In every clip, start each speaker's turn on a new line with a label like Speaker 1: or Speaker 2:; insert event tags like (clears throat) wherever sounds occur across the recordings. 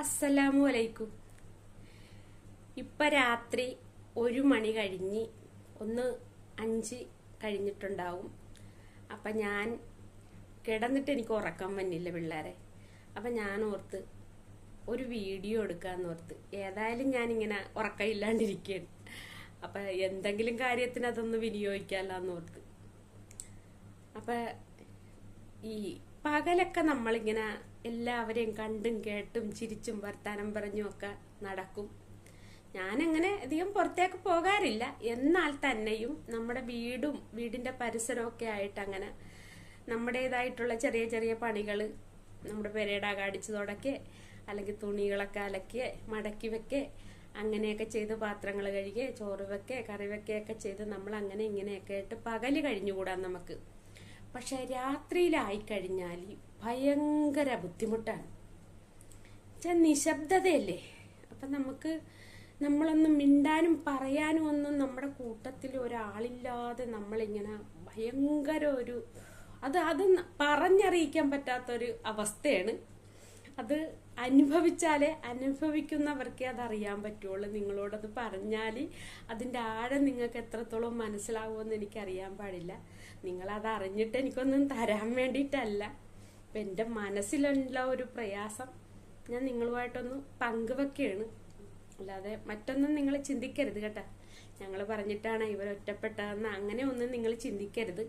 Speaker 1: അസ്സലാമു അലൈക്കും. ഇപ്പം രാത്രി ഒരു മണി കഴിഞ്ഞ് ഒന്ന് അഞ്ച് കഴിഞ്ഞിട്ടുണ്ടാവും. അപ്പം ഞാൻ കിടന്നിട്ട് എനിക്ക് ഉറക്കം വന്നില്ല പിള്ളേരെ. അപ്പം ഞാൻ ഓർത്ത് ഒരു വീഡിയോ എടുക്കാമെന്ന് ഓർത്ത്. ഏതായാലും ഞാനിങ്ങനെ ഉറക്കമില്ലാണ്ടിരിക്കുകയാണ് അപ്പം എന്തെങ്കിലും കാര്യത്തിന് അതൊന്ന് വിനിയോഗിക്കാമല്ലോ ഓർത്ത്. അപ്പം ഈ പകലൊക്കെ നമ്മളിങ്ങനെ എല്ലാവരെയും കണ്ടും കേട്ടും ചിരിച്ചും വർത്താനം പറഞ്ഞും ഒക്കെ നടക്കും. ഞാനങ്ങനെ അധികം പുറത്തേക്ക് പോകാറില്ല. എന്നാൽ തന്നെയും നമ്മുടെ വീടും വീടിന്റെ പരിസരമൊക്കെ ആയിട്ട് അങ്ങനെ നമ്മുടേതായിട്ടുള്ള ചെറിയ ചെറിയ പണികൾ നമ്മുടെ പെരേടാ അടിച്ചു തുടക്കെ അല്ലെങ്കിൽ തുണികളൊക്കെ അലക്കി മടക്കി വെക്കേ അങ്ങനെയൊക്കെ ചെയ്ത് പാത്രങ്ങൾ കഴുകിയേ ചോറ് വെക്കേ കറി വെക്കുകയൊക്കെ ചെയ്ത് നമ്മൾ അങ്ങനെ ഇങ്ങനെയൊക്കെ ആയിട്ട് പകൽ കഴിഞ്ഞുകൂടാൻ നമുക്ക്. പക്ഷെ രാത്രിയിലായി കഴിഞ്ഞാൽ ഭയങ്കര ബുദ്ധിമുട്ടാണ്. വെച്ചാൽ നിശബ്ദതയല്ലേ? അപ്പം നമുക്ക് നമ്മളൊന്നും മിണ്ടാനും പറയാനും ഒന്നും നമ്മുടെ കൂട്ടത്തിൽ ഒരാളില്ലാതെ നമ്മളിങ്ങനെ ഭയങ്കര ഒരു അത് അത് പറഞ്ഞറിയിക്കാൻ പറ്റാത്തൊരു അവസ്ഥയാണ്. അത് അനുഭവിച്ചാലേ അനുഭവിക്കുന്നവർക്കേ അത് അറിയാൻ പറ്റുള്ളൂ. നിങ്ങളോടത് പറഞ്ഞാൽ അതിന്റെ ആഴം നിങ്ങൾക്ക് എത്രത്തോളം മനസ്സിലാവുമെന്ന് എനിക്കറിയാൻ പാടില്ല. നിങ്ങളത് അറിഞ്ഞിട്ട് എനിക്കൊന്നും തരാൻ വേണ്ടിയിട്ടല്ല. അപ്പം എന്റെ മനസ്സിലുള്ള ഒരു പ്രയാസം ഞാൻ നിങ്ങളുമായിട്ടൊന്ന് പങ്കുവെക്കുകയാണ് അല്ലാതെ മറ്റൊന്നും നിങ്ങൾ ചിന്തിക്കരുത് കേട്ടോ. ഞങ്ങൾ പറഞ്ഞിട്ടാണ് ഇവർ ഒറ്റപ്പെട്ടതെന്ന് അങ്ങനെ ഒന്നും നിങ്ങൾ ചിന്തിക്കരുത്.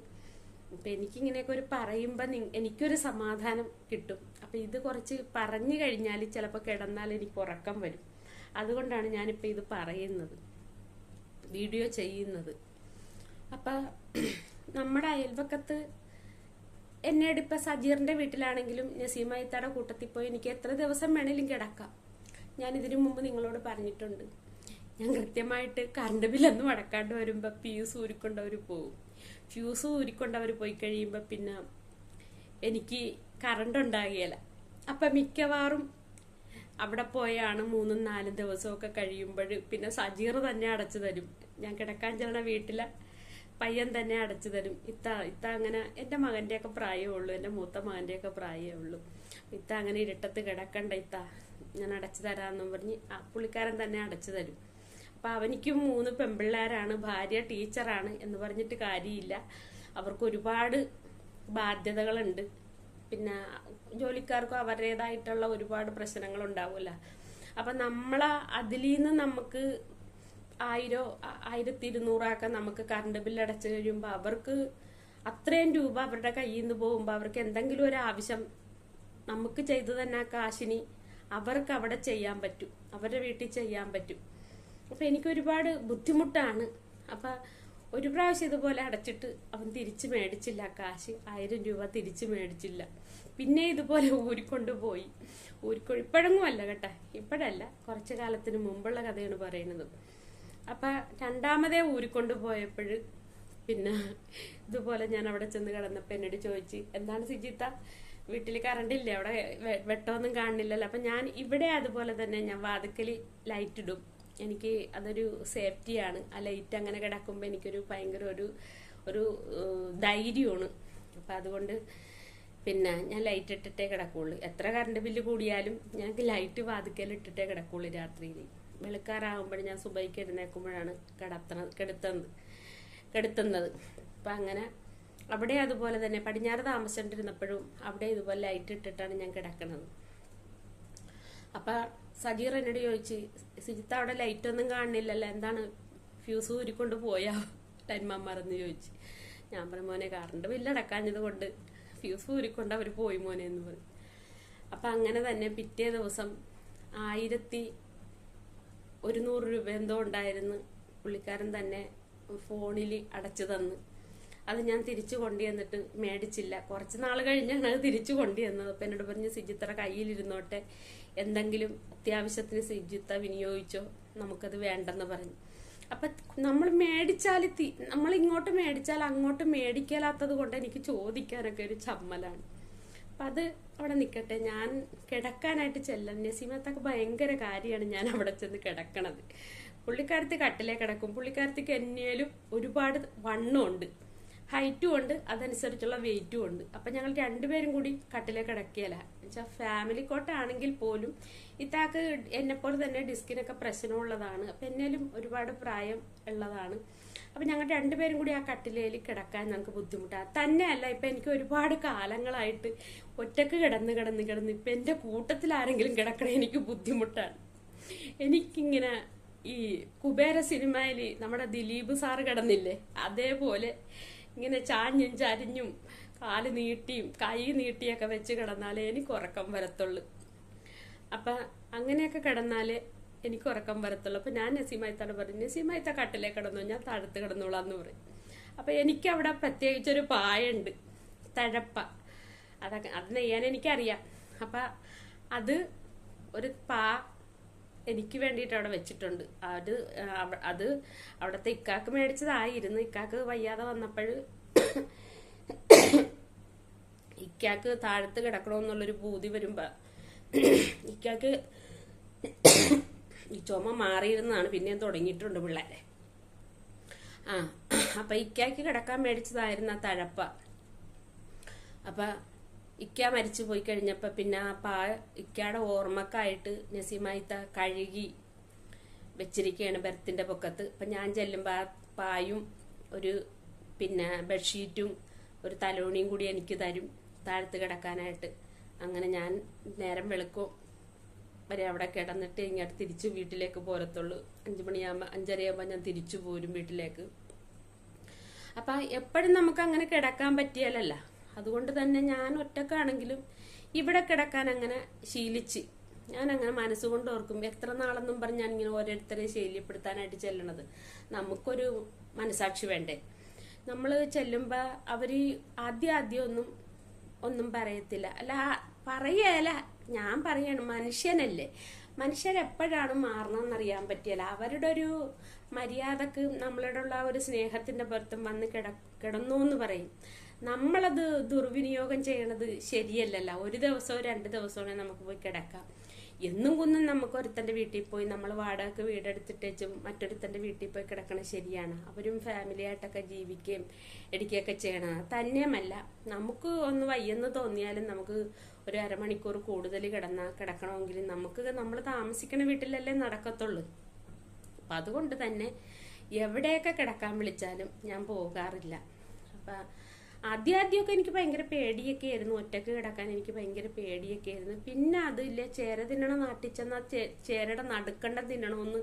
Speaker 1: അപ്പം എനിക്കിങ്ങനെയൊക്കെ ഒരു പറയുമ്പോൾ എനിക്കൊരു സമാധാനം കിട്ടും. അപ്പം ഇത് കുറച്ച് പറഞ്ഞു കഴിഞ്ഞാൽ ചിലപ്പോൾ കിടന്നാൽ എനിക്ക് ഉറക്കം വരും. അതുകൊണ്ടാണ് ഞാനിപ്പോൾ ഇത് പറയുന്നത്. വീഡിയോ ചെയ്യുന്നത്. അപ്പം (clears throat) നമ്മുടെ അയൽവക്കത്ത് എന്നോട് ഇപ്പം സജീറിന്റെ വീട്ടിലാണെങ്കിലും നസീമയത്തയുടെ കൂട്ടത്തിൽ പോയി എനിക്ക് എത്ര ദിവസം വേണമെങ്കിലും കിടക്കാം. ഞാൻ ഇതിനു മുമ്പ് നിങ്ങളോട് പറഞ്ഞിട്ടുണ്ട്. ഞാൻ കൃത്യമായിട്ട് കറണ്ട് ബില്ലൊന്നും അടക്കാണ്ട് വരുമ്പോൾ ഫ്യൂസ് ഊരിക്കൊണ്ടവർ പോകും ഫ്യൂസ് ഊരിക്കൊണ്ടവർ പോയി കഴിയുമ്പോൾ പിന്നെ എനിക്ക് കറണ്ട് ഉണ്ടാകുകയില്ല അപ്പം മിക്കവാറും അവിടെ പോയാണ് മൂന്നും നാലും ദിവസമൊക്കെ കഴിയുമ്പോൾ പിന്നെ സജീർ തന്നെ അടച്ചു തരും. ഞാൻ കിടക്കാൻ ചെല്ലണ വീട്ടിലെ പയ്യൻ തന്നെ അടച്ചു തരും. ഇത്ത ഇത്ത അങ്ങനെ എന്റെ മകന്റെയൊക്കെ പ്രായമേ ഉള്ളൂ എന്റെ മൂത്ത മകന്റെയൊക്കെ പ്രായമേ ഉള്ളൂ. ഇത്ത അങ്ങനെ ഇരുട്ടത്ത് കിടക്കണ്ട ഇത്ത ഞാൻ അടച്ചു തരാമെന്നും പറഞ്ഞ് ആ പുള്ളിക്കാരൻ തന്നെ അടച്ചു തരും. അപ്പം അവനിക്കും മൂന്ന് പെമ്പിള്ളേരാണ് ഭാര്യ ടീച്ചറാണ് എന്ന് പറഞ്ഞിട്ട് കാര്യമില്ല. അവർക്ക് ഒരുപാട് ബാധ്യതകളുണ്ട്. പിന്നെ ജോലിക്കാർക്കും അവരുടേതായിട്ടുള്ള ഒരുപാട് പ്രശ്നങ്ങൾ ഉണ്ടാവില്ല അപ്പം നമ്മളെ അതിൽ നിന്ന് നമുക്ക് ആയിരോ ആയിരത്തി ഇരുന്നൂറൊക്കെ നമുക്ക് കറണ്ട് ബില്ല് അടച്ചു കഴിയുമ്പോൾ അവർക്ക് അത്രയും രൂപ അവരുടെ കയ്യിൽ നിന്ന് പോകുമ്പോൾ അവർക്ക് എന്തെങ്കിലും ഒരു ആവശ്യം നമുക്ക് ചെയ്തു തന്നെ കാശിനി അവർക്ക് അവിടെ ചെയ്യാൻ പറ്റും. അവരുടെ വീട്ടിൽ ചെയ്യാൻ പറ്റും. അപ്പം എനിക്ക് ഒരുപാട് ബുദ്ധിമുട്ടാണ്. അപ്പം ഒരു പ്രാവശ്യം ഇതുപോലെ അടച്ചിട്ട് അവൻ തിരിച്ച് മേടിച്ചില്ല കാശ്. ആയിരം രൂപ തിരിച്ച് മേടിച്ചില്ല. പിന്നെ ഇതുപോലെ ഊരിക്കൊണ്ട് പോയി. ഊരിക്കൊ ഇപ്പോഴൊന്നും അല്ല കേട്ടാ. ഇപ്പോഴല്ല. കുറച്ചു കാലത്തിന് മുമ്പുള്ള കഥയാണ് പറയുന്നത്. അപ്പം രണ്ടാമതേ ഊരിക്കൊണ്ട് പോയപ്പോൾ പിന്നെ ഇതുപോലെ ഞാൻ അവിടെ ചെന്ന് കിടന്നപ്പോൾ എന്നോട് ചോദിച്ച് എന്താണ് സിജിത്ത? വീട്ടിൽ കറണ്ട് ഇല്ല? അവിടെ വെട്ടമൊന്നും കാണുന്നില്ലല്ലോ. അപ്പം ഞാൻ ഇവിടെ അതുപോലെ തന്നെ ഞാൻ വാതിക്കൽ ലൈറ്റ് ഇടും. എനിക്ക് അതൊരു സേഫ്റ്റിയാണ് ആ ലൈറ്റ് അങ്ങനെ കിടക്കുമ്പോൾ എനിക്കൊരു ഭയങ്കര ഒരു ഒരു ധൈര്യമാണ്. അപ്പം അതുകൊണ്ട് പിന്നെ ഞാൻ ലൈറ്റ് ഇട്ടിട്ടേ കിടക്കുള്ളൂ. എത്ര കറണ്ട് ബില്ല് കൂടിയാലും ഞങ്ങൾക്ക് ലൈറ്റ് വാതിക്കൽ ഇട്ടിട്ടേ കിടക്കുള്ളൂ രാത്രിയിൽ വെളുക്കാറാകുമ്പോൾ ഞാൻ സുബൈക്ക് എഴുന്നേൽക്കുമ്പോഴാണ് കിടത്തണത്. കെടുത്തുന്നത്. കെടുത്തുന്നത് അപ്പം അങ്ങനെ അവിടെ അതുപോലെ തന്നെ പടിഞ്ഞാറ് താമസിച്ചിട്ടിരുന്നപ്പോഴും അവിടെ ഇതുപോലെ ലൈറ്റ് ഇട്ടിട്ടാണ് ഞാൻ കിടക്കുന്നത്. അപ്പം സജീർ എന്നോട് ചോദിച്ച് സിജിത്ത് അവിടെ ലൈറ്റ് ഒന്നും കാണുന്നില്ലല്ലോ എന്താണ് ഫ്യൂസ് ഊരിക്കൊണ്ട് പോയാ? ടൈമാന്മാരെന്ന് ചോദിച്ചു. ഞാൻ പറഞ്ഞു മോനെ കറണ്ട് ബില്ലടക്കാഞ്ഞത് കൊണ്ട് ഫ്യൂസ് ഊരിക്കൊണ്ട് അവർ പോയി മോനെ എന്ന് പറഞ്ഞു. അപ്പം അങ്ങനെ തന്നെ പിറ്റേ ദിവസം ആയിരത്തി ഒരു നൂറ് രൂപ എന്തോ ഉണ്ടായിരുന്നു. പുള്ളിക്കാരൻ തന്നെ ഫോണിൽ അടച്ചു തന്ന്. അത് ഞാൻ തിരിച്ചു കൊണ്ടുവന്നിട്ട് മേടിച്ചില്ല. കുറച്ച് നാൾ കഴിഞ്ഞാണ് അത് തിരിച്ചു കൊണ്ടുവന്നത്. അപ്പം എന്നോട് പറഞ്ഞ് സിജിത്തറ കയ്യിലിരുന്നോട്ടെ എന്തെങ്കിലും അത്യാവശ്യത്തിന് സിജിത്ത വിനിയോഗിച്ചോ? നമുക്കത് വേണ്ടെന്ന് പറഞ്ഞു. അപ്പം നമ്മൾ മേടിച്ചാൽ നമ്മൾ ഇങ്ങോട്ട് മേടിച്ചാൽ അങ്ങോട്ട് മേടിക്കലാത്തത് കൊണ്ട് എനിക്ക് ചോദിക്കാനൊക്കെ ഒരു ചമ്മലാണ്. അപ്പം അത് അവിടെ നിൽക്കട്ടെ ഞാൻ കിടക്കാനായിട്ട് ചെല്ലാം നസീമത്തൊക്കെ ഭയങ്കര കാര്യമാണ് ഞാൻ അവിടെ ചെന്ന് കിടക്കണത്. പുള്ളിക്കാരത്തി കട്ടിലേ കിടക്കും. പുള്ളിക്കാരത്തിക്ക് എന്നേലും ഒരുപാട് വണ്ണമുണ്ട് ഹൈറ്റും ഉണ്ട്. അതനുസരിച്ചുള്ള വെയിറ്റും ഉണ്ട്. അപ്പൊ ഞങ്ങൾ രണ്ടുപേരും കൂടി കട്ടിലേ കിടക്കിയല്ല എന്നുവെച്ചാൽ ഫാമിലി കോട്ടാണെങ്കിൽ പോലും ഇത്താക്ക് എന്നെപ്പോലെ തന്നെ ഡിസ്കിനൊക്കെ പ്രശ്നമുള്ളതാണ്. അപ്പൊ എന്നേലും ഒരുപാട് പ്രായം ഉള്ളതാണ്. അപ്പൊ ഞങ്ങൾ രണ്ടുപേരും കൂടി ആ കട്ടിലേൽ കിടക്കാൻ ഞങ്ങൾക്ക് ബുദ്ധിമുട്ടാണ് തന്നെയല്ല ഇപ്പൊ എനിക്ക് ഒരുപാട് കാലങ്ങളായിട്ട് ഒറ്റയ്ക്ക് കിടന്ന് കിടന്ന് കിടന്ന് ഇപ്പൊ എന്റെ കൂട്ടത്തിൽ ആരെങ്കിലും കിടക്കണേ എനിക്ക് ബുദ്ധിമുട്ടാണ്. എനിക്കിങ്ങനെ ഈ കുബേര സിനിമയിൽ നമ്മുടെ ദിലീപ് സാറ് കിടന്നില്ലേ അതേപോലെ ഇങ്ങനെ ചാഞ്ഞും ചരിഞ്ഞും കാൽ നീട്ടിയും കൈ നീട്ടിയൊക്കെ വെച്ച് കിടന്നാലേ എനിക്ക് ഉറക്കം വരത്തുള്ളൂ. അപ്പൊ അങ്ങനെയൊക്കെ കിടന്നാലേ എനിക്ക് ഉറക്കം വരത്തുള്ളൂ. അപ്പൊ ഞാൻ നസീമായിത്താണ് പറഞ്ഞു നസീമായിത്ത കട്ടിലേ കിടന്നു ഞാൻ താഴത്ത് കിടന്നോളാന്ന് പറയും. അപ്പൊ എനിക്കവിടെ പായ ഉണ്ട് തഴപ്പ. അതൊക്കെ അത് നെയ്യാൻ എനിക്കറിയാം. അപ്പൊ അത് ഒരു പാ എനിക്ക് വേണ്ടിയിട്ട് അവിടെ വെച്ചിട്ടുണ്ട്. അത് അത് അവിടുത്തെ ഇക്കാക്ക് മേടിച്ചതായിരുന്നു. ഇക്കാക്ക് വയ്യാതെ വന്നപ്പോൾ ഇക്കാക്ക് താഴത്ത് കിടക്കണമെന്നുള്ളൊരു ഭൂതി വരുമ്പോ ഇക്കാക്ക് ഈ ചുമ മാറിയിരുന്നാണ് പിന്നെയും തുടങ്ങിയിട്ടുണ്ട് പിള്ളേരെ ആ അപ്പൊ ഇക്കാക്ക് കിടക്കാൻ മേടിച്ചതായിരുന്നു ആ തഴപ്പ. അപ്പൊ ഇക്ക മരിച്ചു പോയി കഴിഞ്ഞപ്പോൾ പിന്നെ ആ പാ ഇക്കയുടെ ഓർമ്മക്കായിട്ട് നസീമായിത്ത കഴുകി വെച്ചിരിക്കുകയാണ് ബെർത്തിന്റെ പൊക്കത്ത്. അപ്പൊ ഞാൻ ചെല്ലുമ്പോ ആ പായും ഒരു പിന്നെ ബെഡ്ഷീറ്റും ഒരു തലോണിയും കൂടി എനിക്ക് തരും താഴത്ത് കിടക്കാനായിട്ട്. അങ്ങനെ ഞാൻ നേരം വെളുക്കും. വരെ അവിടെ കിടന്നിട്ട് ഇങ്ങോട്ട് തിരിച്ച് വീട്ടിലേക്ക് പോരത്തുള്ളൂ. അഞ്ചു മണിയാകുമ്പോൾ അഞ്ചരയാകുമ്പോൾ ഞാൻ തിരിച്ചു പോരും വീട്ടിലേക്ക്. അപ്പൊ എപ്പോഴും നമുക്ക് അങ്ങനെ കിടക്കാൻ പറ്റിയാലല്ല. അതുകൊണ്ട് തന്നെ ഞാൻ ഒറ്റക്കാണെങ്കിലും ഇവിടെ കിടക്കാൻ അങ്ങനെ ശീലിച്ച് ഞാൻ അങ്ങനെ മനസ്സുകൊണ്ട് ഓർക്കും എത്ര നാളെന്നും പറഞ്ഞ് ഞാൻ ഇങ്ങനെ ഓരോരുത്തരെ ശൈല്യപ്പെടുത്താനായിട്ട് ചെല്ലണത്. നമുക്കൊരു മനസാക്ഷി വേണ്ടേ? നമ്മൾ ചെല്ലുമ്പോൾ അവർ ആദ്യം ആദ്യം ഒന്നും ഒന്നും പറയത്തില്ല. അല്ല പറയല ഞാൻ പറയാണ് മനുഷ്യനല്ലേ? മനുഷ്യരെപ്പോഴാണ് മാറണമെന്ന് അറിയാൻ പറ്റിയല്ല അവരുടെ ഒരു മര്യാദയ്ക്ക് നമ്മളോടുള്ള ഒരു സ്നേഹത്തിന്റെ പുറത്തും വന്ന് കിട കിടന്നു എന്ന് പറയും. നമ്മളത് ദുർവിനിയോഗം ചെയ്യണത് ശരിയല്ലല്ല. ഒരു ദിവസമോ രണ്ട് ദിവസമോ നമുക്ക് പോയി കിടക്കാം. എന്നും കുന്നും നമുക്ക് ഒരുത്തന്റെ വീട്ടിൽ പോയി നമ്മൾ വാടകയ്ക്ക് വീടെടുത്തിട്ടേച്ചും മറ്റൊരുത്തന്റെ വീട്ടിൽ പോയി കിടക്കണത് ശരിയാണ്. അവരും ഫാമിലി ആയിട്ടൊക്കെ ജീവിക്കുകയും എടുക്കുകയൊക്കെ ചെയ്യണം തന്നെയുമല്ല. നമുക്ക് ഒന്ന് വയ്യെന്ന് തോന്നിയാലും നമുക്ക് ഒരു അരമണിക്കൂർ കൂടുതൽ കിടന്ന കിടക്കണമെങ്കിൽ നമുക്ക് നമ്മൾ താമസിക്കുന്ന വീട്ടിലല്ലേ നടക്കത്തുള്ളൂ. അപ്പം അതുകൊണ്ട് തന്നെ എവിടെയൊക്കെ കിടക്കാൻ വിളിച്ചാലും ഞാൻ പോകാറില്ല. അപ്പൊ ആദ്യം ആദ്യമൊക്കെ എനിക്ക് ഭയങ്കര പേടിയൊക്കെ ആയിരുന്നു ഒറ്റയ്ക്ക് കിടക്കാൻ എനിക്ക് ഭയങ്കര പേടിയൊക്കെ ആയിരുന്നു പിന്നെ അതില്ല ചേര തിന്നണ നാട്ടിൽ ചെന്നാൽ ചേരയുടെ നടുക്കണ്ട തിന്നണമെന്ന്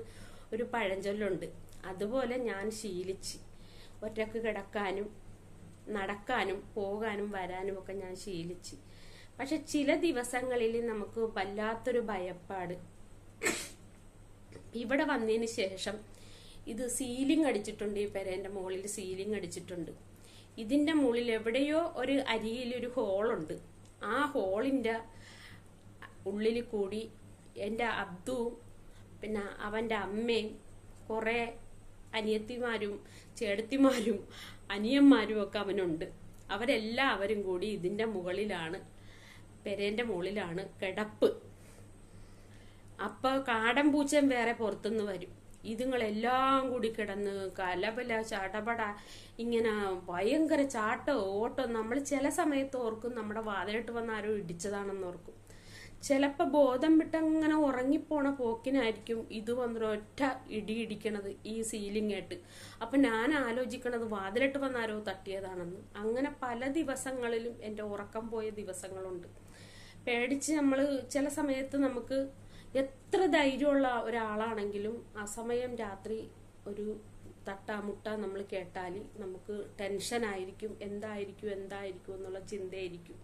Speaker 1: ഒരു പഴഞ്ചൊല്ലുണ്ട്. അതുപോലെ ഞാൻ ശീലിച്ച് ഒറ്റയ്ക്ക് കിടക്കാനും നടക്കാനും പോകാനും വരാനും ഒക്കെ ഞാൻ ശീലിച്ച്. പക്ഷെ ചില ദിവസങ്ങളിൽ നമുക്ക് വല്ലാത്തൊരു ഭയപ്പാട്. ഇവിടെ വന്നതിന് ശേഷം ഇത് സീലിംഗ് അടിച്ചിട്ടുണ്ട് ഈ പെരേന്റെ മുകളിൽ സീലിംഗ് അടിച്ചിട്ടുണ്ട്. ഇതിന്റെ മുകളിൽ എവിടെയോ ഒരു അരിയിൽ ഒരു ഹോളുണ്ട് ആ ഹോളിന്റെ ഉള്ളിൽ കൂടി എന്റെ അബ്ദുവും പിന്നെ അവന്റെ അമ്മയും കുറേ അനിയത്തിമാരും ചേടത്തിമാരും അനിയന്മാരും ഒക്കെ അവനുണ്ട്. അവരെല്ലാവരും കൂടി ഇതിന്റെ മുകളിലാണ് പെരേന്റെ മുകളിലാണ് കിടപ്പ്. അപ്പോൾ കാടൻ പൂച്ചൻ വേറെ പുറത്തുനിന്ന് വരും. ഇതുങ്ങളെല്ലാം കൂടി കിടന്ന് കലപല ചടപട ഇങ്ങനെ ഭയങ്കര ചാട്ടോ ഓട്ടോ. നമ്മൾ ചില സമയത്ത് ഓർക്കും നമ്മുടെ വാതിലിട്ട് വന്ന് ആരോ ഇടിച്ചതാണെന്ന് ഓർക്കും. ചിലപ്പോൾ ബോധം വിട്ടങ്ങനെ ഉറങ്ങിപ്പോണ പോക്കിനായിരിക്കും ഇത് വന്നൊരൊറ്റ ഇടി ഇടിക്കണത് ഈ സീലിംഗ് ആയിട്ട്. അപ്പം ഞാൻ ആലോചിക്കണത് വാതിലിട്ട് വന്ന് ആരോ തട്ടിയതാണെന്ന്. അങ്ങനെ പല ദിവസങ്ങളിലും എന്റെ ഉറക്കം പോയ ദിവസങ്ങളുണ്ട്. പേടിച്ച് നമ്മൾ ചില സമയത്ത് നമുക്ക് എത്ര ധൈര്യമുള്ള ഒരാളാണെങ്കിലും ആ സമയം രാത്രി ഒരു തട്ടാമുട്ട നമ്മൾ കേട്ടാൽ നമുക്ക് ടെൻഷനായിരിക്കും എന്തായിരിക്കും എന്തായിരിക്കും എന്നുള്ള ചിന്തയായിരിക്കും.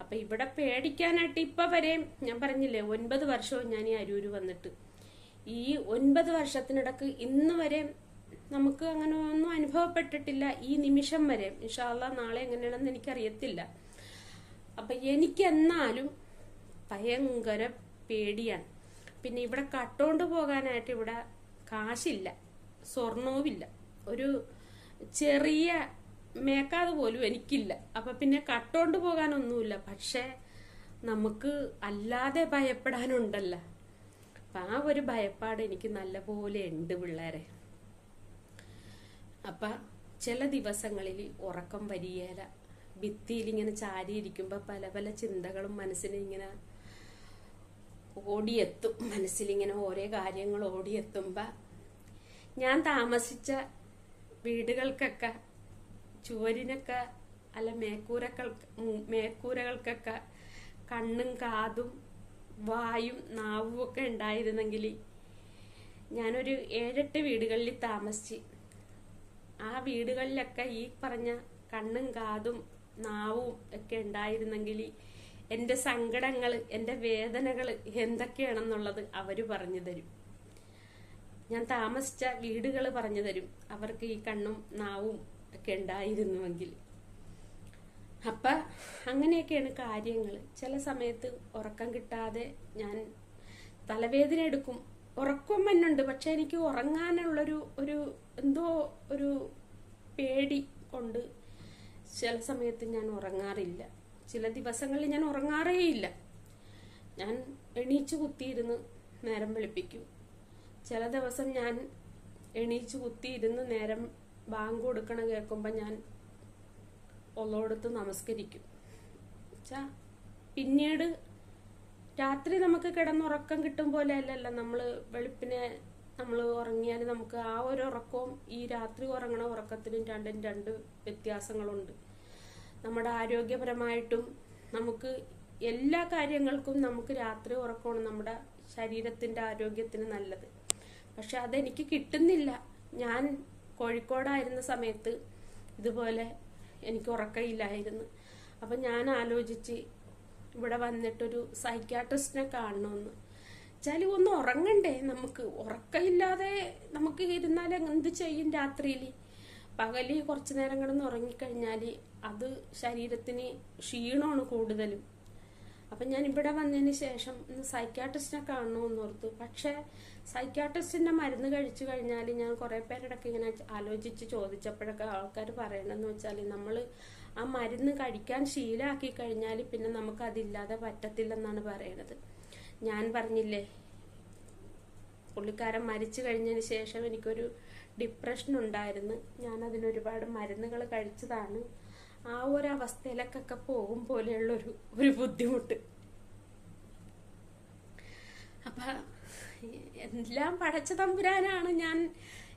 Speaker 1: അപ്പൊ ഇവിടെ പേടിക്കാനായിട്ട് ഇപ്പൊ വരെ ഞാൻ പറഞ്ഞില്ലേ ഒൻപത് വർഷവും ഞാൻ ഈ അരൂര് വന്നിട്ട്. ഈ ഒൻപത് വർഷത്തിനിടക്ക് ഇന്ന് വരെ നമുക്ക് അങ്ങനെ ഒന്നും അനുഭവപ്പെട്ടിട്ടില്ല. ഈ നിമിഷം വരെ. ഇൻഷാല്ല നാളെ എങ്ങനെയാണെന്ന് എനിക്കറിയത്തില്ല. അപ്പൊ എനിക്ക് എന്നാലും ഭയങ്കര പേടിയാണ്. പിന്നെ ഇവിടെ കട്ടോണ്ട് പോകാനായിട്ട് ഇവിടെ കാശില്ല. സ്വർണവുമില്ല. ഒരു ചെറിയ മേക്കാതെ പോലും എനിക്കില്ല. അപ്പൊ പിന്നെ കട്ടോണ്ട് പോകാനൊന്നുമില്ല. പക്ഷെ നമുക്ക് അല്ലാതെ ഭയപ്പെടാനുണ്ടല്ല. അപ്പൊ ആ ഒരു ഭയപ്പാട് എനിക്ക് നല്ലപോലെ ഉണ്ട് പിള്ളേരെ. അപ്പം ചില ദിവസങ്ങളിൽ ഉറക്കം വരികയില്ല ഭിത്തിയിൽ ഇങ്ങനെ ചാരിയിരിക്കുമ്പോൾ പല പല ചിന്തകളും മനസ്സിനെ ഇങ്ങനെ ഓടിയെത്തും. മനസ്സിലിങ്ങനെ ഓരോ കാര്യങ്ങൾ ഓടിയെത്തുമ്പോൾ ഞാൻ താമസിച്ച വീടുകൾക്കൊക്കെ ചുവരിനൊക്കെ അല്ല മേക്കൂരക്കൾ മേക്കൂരകൾക്കൊക്കെ കണ്ണും കാതും വായും നാവും ഒക്കെ ഉണ്ടായിരുന്നെങ്കിൽ ഞാനൊരു ഏഴെട്ട് വീടുകളിൽ താമസിച്ച്. ആ വീടുകളിലൊക്കെ ഈ പറഞ്ഞ കണ്ണും കാതും നാവും ഒക്കെ ഉണ്ടായിരുന്നെങ്കിൽ എന്റെ സങ്കടങ്ങൾ എന്റെ വേദനകൾ എന്തൊക്കെയാണെന്നുള്ളത് അവർ പറഞ്ഞു തരും. ഞാൻ താമസിച്ച വീടുകൾ പറഞ്ഞു തരും. അവർക്ക് ഈ കണ്ണും നാവും ഒക്കെ ഉണ്ടായിരുന്നുവെങ്കിൽ. അപ്പ അങ്ങനെയൊക്കെയാണ് കാര്യങ്ങൾ ചില സമയത്ത് ഉറക്കം കിട്ടാതെ ഞാൻ തലവേദന എടുക്കും. ഉറക്കം വന്നുണ്ട് പക്ഷെ എനിക്ക് ഉറങ്ങാനുള്ളൊരു ഒരു എന്തോ ഒരു പേടി കൊണ്ട് ചില സമയത്ത് ഞാൻ ഉറങ്ങാറില്ല. ചില ദിവസങ്ങളിൽ ഞാൻ ഉറങ്ങാറേ ഇല്ല ഞാൻ എണീച്ചു കുത്തിയിരുന്ന് നേരം വെളുപ്പിക്കും. ചില ദിവസം ഞാൻ എണീച്ചു കുത്തിയിരുന്ന് നേരം ബാങ്ക് കൊടുക്കണ കേൾക്കുമ്പോൾ ഞാൻ ഒള്ളോടത്ത് നമസ്കരിക്കും. വെച്ചാ പിന്നീട് രാത്രി നമുക്ക് കിടന്നുറക്കം കിട്ടും പോലെ അല്ലല്ലോ നമ്മൾ വെളുപ്പിനെ നമ്മൾ ഉറങ്ങിയാൽ നമുക്ക് ആ ഒരു ഉറക്കവും ഈ രാത്രി ഉറങ്ങണ ഉറക്കത്തിനും രണ്ടും രണ്ട് വ്യത്യാസങ്ങളുണ്ട്. നമ്മുടെ ആരോഗ്യപരമായിട്ടും നമുക്ക് എല്ലാ കാര്യങ്ങൾക്കും നമുക്ക് രാത്രി ഉറക്കമാണ് നമ്മുടെ ശരീരത്തിന്റെ ആരോഗ്യത്തിന് നല്ലത്. പക്ഷെ അതെനിക്ക് കിട്ടുന്നില്ല. ഞാൻ കോഴിക്കോടായിരുന്ന സമയത്ത് ഇതുപോലെ എനിക്ക് ഉറക്കമില്ലായിരുന്നു. അപ്പം ഞാൻ ആലോചിച്ച് ഇവിടെ വന്നിട്ടൊരു സൈക്യാട്രിസ്റ്റിനെ കാണണമെന്ന് വെച്ചാൽ ഒന്ന് ഉറങ്ങണ്ടേ നമുക്ക്? ഉറക്കമില്ലാതെ നമുക്ക് ഇരുന്നാൽ എന്ത് ചെയ്യും രാത്രിയിൽ പകൽ കുറച്ചു നേരം കിടന്ന് ഉറങ്ങിക്കഴിഞ്ഞാൽ അത് ശരീരത്തിന് ക്ഷീണമാണ് കൂടുതലും. അപ്പം ഞാൻ ഇവിടെ വന്നതിന് ശേഷം സൈക്യാട്രിസ്റ്റിനെ കാണണമെന്ന് ഓർത്തു. പക്ഷേ സൈക്യാട്രിസ്റ്റിന്റെ മരുന്ന് കഴിച്ചു കഴിഞ്ഞാൽ ഞാൻ കുറേ പേരുടെയൊക്കെ ഇങ്ങനെ ആലോചിച്ച് ചോദിച്ചപ്പോഴൊക്കെ ആൾക്കാർ പറയണമെന്ന് വെച്ചാൽ നമ്മൾ ആ മരുന്ന് കഴിക്കാൻ ശീലമാക്കി കഴിഞ്ഞാൽ പിന്നെ നമുക്ക് അതില്ലാതെ പറ്റത്തില്ലെന്നാണ് പറയണത്. ഞാൻ പറഞ്ഞില്ലേ പുള്ളിക്കാരൻ മരിച്ചു കഴിഞ്ഞതിന് ശേഷം എനിക്കൊരു ഡിപ്രഷൻ ഉണ്ടായിരുന്നു. ഞാൻ അതിനൊരുപാട് മരുന്നുകൾ കഴിച്ചതാണ്. ആ ഒരു അവസ്ഥയിലേക്കൊക്കെ പോകും പോലെയുള്ളൊരു ഒരു ബുദ്ധിമുട്ട്. അപ്പൊ എല്ലാം പഠിച്ച തമ്പുരാനാണ്. ഞാൻ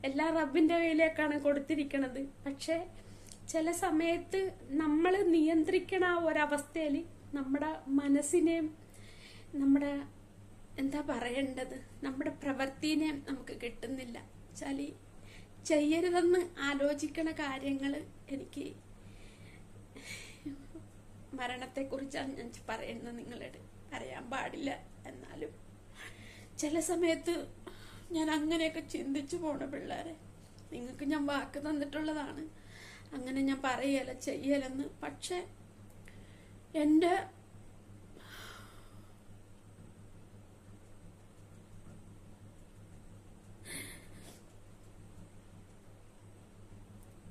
Speaker 1: എല്ലാ റബ്ബിന്റെ കയ്യിലേക്കാണ് കൊടുത്തിരിക്കണത്. പക്ഷെ ചില സമയത്ത് നമ്മൾ നിയന്ത്രിക്കണ ഒരവസ്ഥയിൽ നമ്മുടെ മനസ്സിനെയും നമ്മുടെ എന്താ പറയേണ്ടത്? നമ്മുടെ പ്രവൃത്തിനെ നമുക്ക് കിട്ടുന്നില്ല. വെച്ചാൽ ചെയ്യരുതെന്ന് ആലോചിക്കണ കാര്യങ്ങൾ എനിക്ക് മരണത്തെക്കുറിച്ചാണ് ഞാൻ പറയുന്നത് നിങ്ങളോട് പറയാൻ പാടില്ല എന്നാലും. ചില സമയത്ത് ഞാൻ അങ്ങനെയൊക്കെ ചിന്തിച്ചു പോണ പിള്ളേരെ. നിങ്ങൾക്ക് ഞാൻ വാക്ക് തന്നിട്ടുള്ളതാണ്. അങ്ങനെ ഞാൻ പറയല ചെയ്യലെന്ന്. പക്ഷെ എന്റെ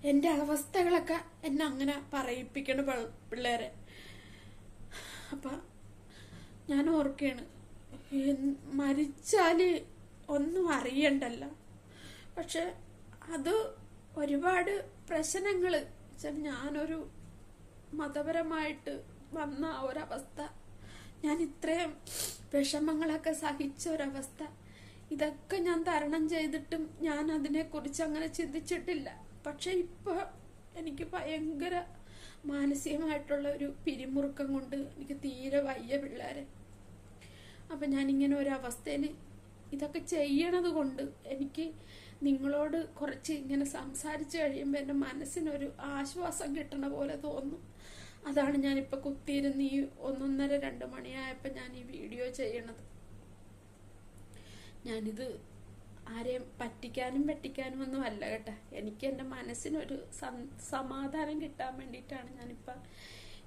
Speaker 1: എന്റെ അവസ്ഥകളൊക്കെ എന്നെ അങ്ങനെ പറയിപ്പിക്കണ പിള്ളേരെ. അപ്പ ഞാൻ ഓർക്കാണ് എൻ- മരിച്ചാൽ ഒന്നും അറിയണ്ടല്ല. പക്ഷെ അത് ഒരുപാട് പ്രശ്നങ്ങൾ ഞാനൊരു മതപരമായിട്ട് വന്ന ഒരവസ്ഥ ഞാൻ ഇത്രയും വിഷമങ്ങളൊക്കെ സഹിച്ച ഒരവസ്ഥ ഇതൊക്കെ ഞാൻ തരണം ചെയ്തിട്ടും ഞാൻ അതിനെക്കുറിച്ച് അങ്ങനെ ചിന്തിച്ചിട്ടില്ല. പക്ഷെ ഇപ്പൊ എനിക്ക് ഭയങ്കര മാനസികമായിട്ടുള്ള ഒരു പിരിമുറുക്കം കൊണ്ട് എനിക്ക് തീരെ വയ്യ പിള്ളേരെ. അപ്പൊ ഞാനിങ്ങനെ ഒരു അവസ്ഥയിൽ ഇതൊക്കെ ചെയ്യണത് കൊണ്ട് എനിക്ക് നിങ്ങളോട് കുറച്ച് ഇങ്ങനെ സംസാരിച്ചു കഴിയുമ്പോൾ എന്റെ മനസ്സിനൊരു ആശ്വാസം കിട്ടണ പോലെ തോന്നും. അതാണ് ഞാനിപ്പോൾ കുത്തിയിരുന്ന് ഈ ഒന്നൊന്നര രണ്ട് മണിയായപ്പോൾ ഞാൻ ഈ വീഡിയോ ചെയ്യണത്. ഞാനിത് ആരെയും പറ്റിക്കാനും പറ്റിക്കാനും ഒന്നും അല്ല കേട്ടോ. എനിക്ക് എന്റെ മനസ്സിനൊരു സമാധാനം കിട്ടാൻ വേണ്ടിയിട്ടാണ് ഞാനിപ്പോൾ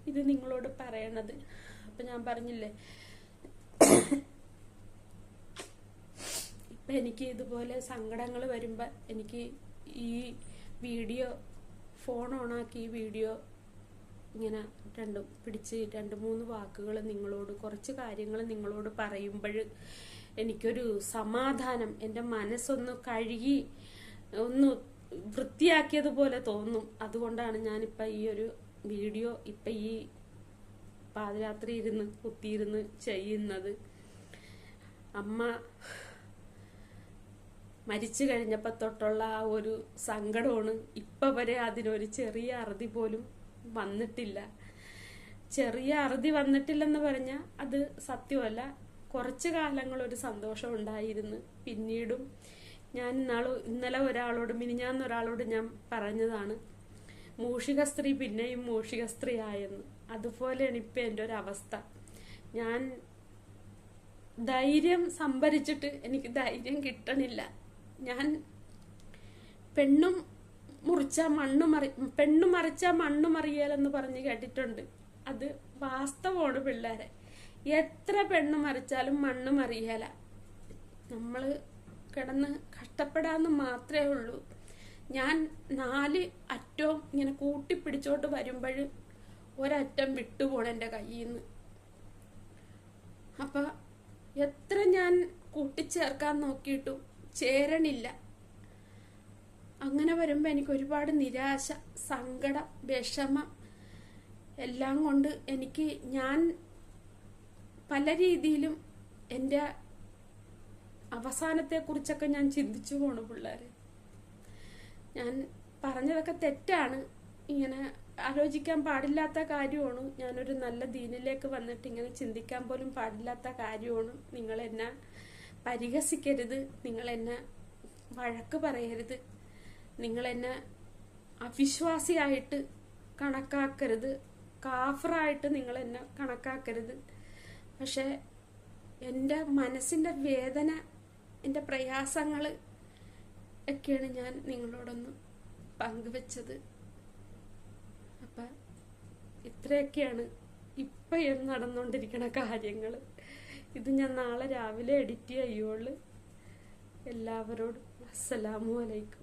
Speaker 1: ഇത് നിങ്ങളോട് പറയണത്. അപ്പം ഞാൻ പറഞ്ഞില്ലേ? ഇപ്പം എനിക്ക് ഇതുപോലെ സങ്കടങ്ങൾ വരുമ്പോൾ എനിക്ക് ഈ വീഡിയോ ഫോൺ ഓണാക്കി ഈ വീഡിയോ ഇങ്ങനെ രണ്ട് പിടിച്ച് രണ്ട് മൂന്ന് വാക്കുകൾ നിങ്ങളോട് കുറച്ച് കാര്യങ്ങൾ നിങ്ങളോട് പറയുമ്പോൾ എനിക്കൊരു സമാധാനം എന്റെ മനസ്സൊന്ന് കഴുകി ഒന്ന് വൃത്തിയാക്കിയതുപോലെ തോന്നും. അതുകൊണ്ടാണ് ഞാനിപ്പോൾ ഈ ഒരു വീഡിയോ ഇപ്പം ഈ പാതിരാത്രി ഇരുന്ന് കുത്തിയിരുന്ന് ചെയ്യുന്നത്. അമ്മ മരിച്ചു കഴിഞ്ഞപ്പോൾ തൊട്ടുള്ള ആ ഒരു സങ്കടമാണ് ഇപ്പം വരെ അതിനൊരു ചെറിയ അറുതി പോലും വന്നിട്ടില്ല. ചെറിയ അറുതി വന്നിട്ടില്ലെന്ന് പറഞ്ഞാൽ അത് സത്യമല്ല. കുറച്ചു കാലങ്ങൾ ഒരു സന്തോഷം ഉണ്ടായിരുന്നു. പിന്നീടും ഞാൻ ഇന്നാൾ ഇന്നലെ ഒരാളോട് മിനിഞ്ഞാന്ന് ഒരാളോട് ഞാൻ പറഞ്ഞതാണ് മൂഷിക സ്ത്രീ പിന്നെയും മൂഷിക സ്ത്രീ ആയെന്ന് അതുപോലെയാണ് ഇപ്പം എന്റെ ഒരു അവസ്ഥ. ഞാൻ ധൈര്യം സംഭരിച്ചിട്ട് എനിക്ക് ധൈര്യം കിട്ടണില്ല. ഞാൻ പെണ്ണും മുറിച്ച മണ്ണു മറി പെണ്ണു മറിച്ച മണ്ണു മറിയാലെന്ന് പറഞ്ഞ് കേട്ടിട്ടുണ്ട്. അത് വാസ്തവമാണ് പിള്ളേരെ. എത്ര പെണ്ണ് മറിച്ചാലും മണ്ണ് മറിയല നമ്മൾ കിടന്ന് കഷ്ടപ്പെടാന്ന് മാത്രമേ ഉള്ളൂ. ഞാൻ നാല് അറ്റവും ഇങ്ങനെ കൂട്ടിപ്പിടിച്ചോട്ട് വരുമ്പോൾ ഒരറ്റം വിട്ടുപോണ എന്റെ കയ്യിൽ നിന്ന് അപ്പൊ എത്ര ഞാൻ കൂട്ടിച്ചേർക്കാൻ നോക്കിയിട്ടും ചേരണില്ല. അങ്ങനെ വരുമ്പോൾ എനിക്ക് ഒരുപാട് നിരാശ സങ്കടം വിഷമം എല്ലാം കൊണ്ട് എനിക്ക് ഞാൻ പല രീതിയിലും എന്റെ അവസാനത്തെ കുറിച്ചൊക്കെ ഞാൻ ചിന്തിച്ചു പോണു പിള്ളേരെ. ഞാൻ പറഞ്ഞതൊക്കെ തെറ്റാണ്. ഇങ്ങനെ ആലോചിക്കാൻ പാടില്ലാത്ത കാര്യമാണ്. ഞാനൊരു നല്ല ദീനിലേക്ക് വന്നിട്ട് ഇങ്ങനെ ചിന്തിക്കാൻ പോലും പാടില്ലാത്ത കാര്യമാണ്. നിങ്ങൾ എന്നെ പരിഹസിക്കരുത്. നിങ്ങൾ എന്നെ വഴക്ക് പറയരുത്. നിങ്ങൾ എന്നെ അവിശ്വാസിയായിട്ട് കണക്കാക്കരുത്. കാഫറായിട്ട് നിങ്ങൾ എന്നെ കണക്കാക്കരുത്. പക്ഷെ എന്റെ മനസ്സിന്റെ വേദന എന്റെ പ്രയാസങ്ങൾ ഒക്കെയാണ് ഞാൻ നിങ്ങളോടൊന്ന് പങ്കുവെച്ചത്. അപ്പം ഇത്രയൊക്കെയാണ് ഇപ്പം നടന്നുകൊണ്ടിരിക്കുന്ന കാര്യങ്ങൾ. ഇത് ഞാൻ നാളെ രാവിലെ എഡിറ്റ് ചെയ്യുള്ളൂ. എല്ലാവരോടും അസ്സലാമു അലൈക്കും.